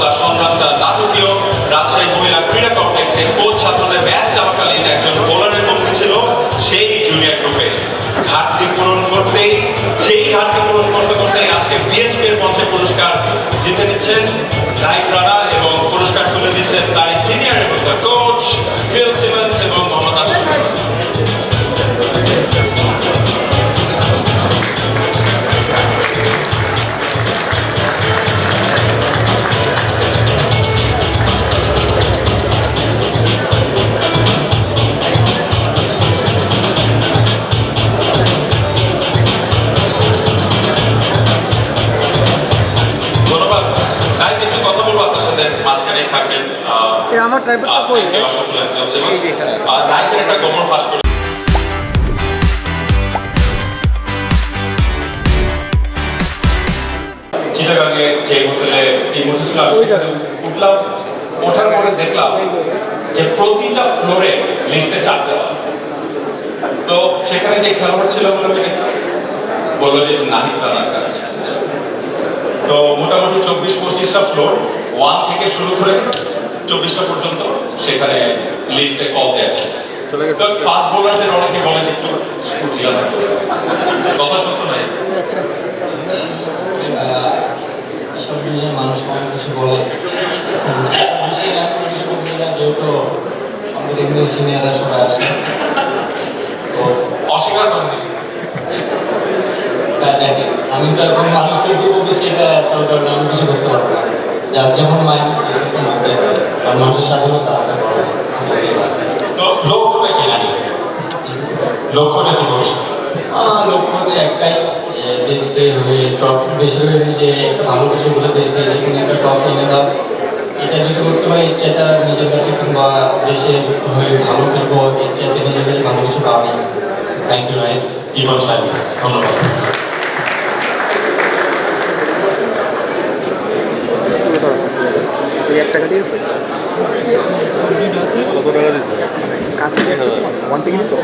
তার সংঘাতটা নাটকীয় রাজশাহী মহিলা ক্রীড়া কমপ্লেক্সে কোচ ছাত্রদের ম্যাচ চলাকালীন একজন বোলারের কমতি ছিল সেই জুনিয়র গ্রুপে। ঘাটতি পূরণ করতে সেই ঘাটতি পূরণ করতে করতেই আজকে এর মঞ্চে পুরস্কার জিতে নিচ্ছেন নাইক রানা এবং পুরস্কার তুলে দিচ্ছেন তার সিনিয়র এবং তার কোচ ফিল আমার ট্রাইপডটা কই? আপনাকে অসংখ্য ধন্যবাদ। আর নাইকের একটা গোমর পাস করে। চিটাগাঙে যে হোটেলে এই হোটেল ছিল উঠলাম ওঠার পরে দেখলাম যে প্রতিটা ফ্লোরে লিফটে চাপ দেওয়া। তো সেখানে যে খেলোয়াড় ছিল বলল যে নাহিদ রানার কাজ তো মোটামুটি চব্বিশ পঁচিশটা ফ্লোর ওয়ান থেকে শুরু করে চব্বিশটা পর্যন্ত সেখানে লিফটে কল দেওয়া আছে। ফাস্ট বোলারদের অনেকে বলে যে একটু ঢিলা থাকতো কথা সত্য নয়। আচ্ছা। মানুষ অনেক কিছু বলে যেহেতু আমাদের এমনি সিনিয়ররা সবাই আসে। তো অস্বীকার করেন দিবি তাই দেখেন আমি তো এখন মানুষকে কি বলতেছি এটা তো আমি কিছু করতে পারব না যার যেমন মাইন্ড হচ্ছে সেরকম করতে পারে আর মানুষের স্বাধীনতা আছে লক্ষ্যটা কি নাহি লক্ষ্যটা কি ভবিষ্যৎ লক্ষ্য হচ্ছে একটাই দেশকে হয়ে ট্রফি দেশের হয়ে যে ভালো কিছু বলে দেশকে যে কোনো একটা ট্রফি এনে দাও এটা যদি করতে পারে চাইতে আর নিজের কাছে কিংবা দেশের হয়ে ভালো খেলব চাইতে নিজের কাছে ভালো কিছু পাবো। থ্যাংক ইউ নাহিদ দীপন সাজি ধন্যবাদ এই এক টাকা দিয়েছে কত টাকা দিচ্ছে কাটতে ওয়ান থেকে দিছো?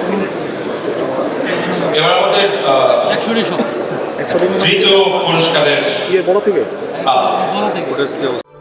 এবার আমাদের একশো পুরস্কারের বড় থেকে? পালা ফুটেজ কি অবস্থা?